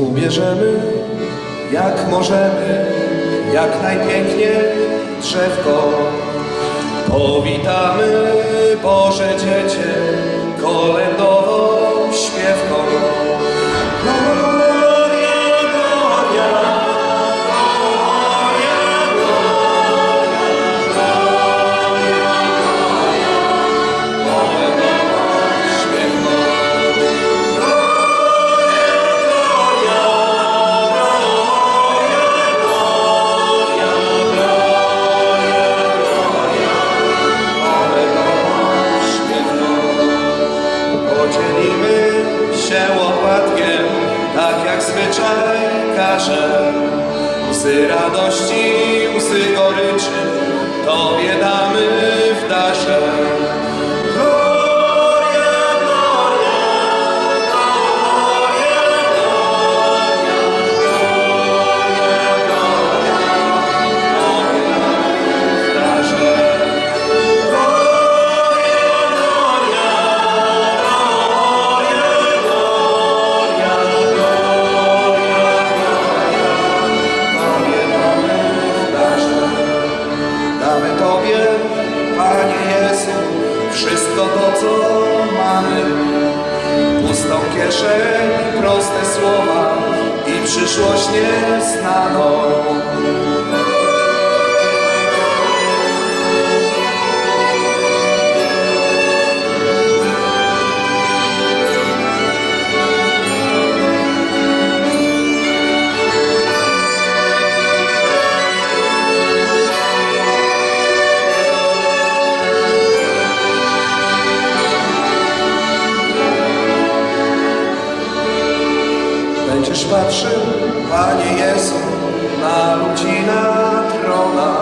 Ubierzemy jak możemy, jak najpiękniej drzewko. Powitamy Boże Dziecię Podzielimy się łopatkiem, tak jak zwyczaj każe. Łzy radości, łzy goryczy, Tobie damy wszystko to, co mamy. Pustą kieszeń, proste słowa i przyszłość nieznaną. Będziesz patrzył, Panie Jezu, na ludzi na tronach.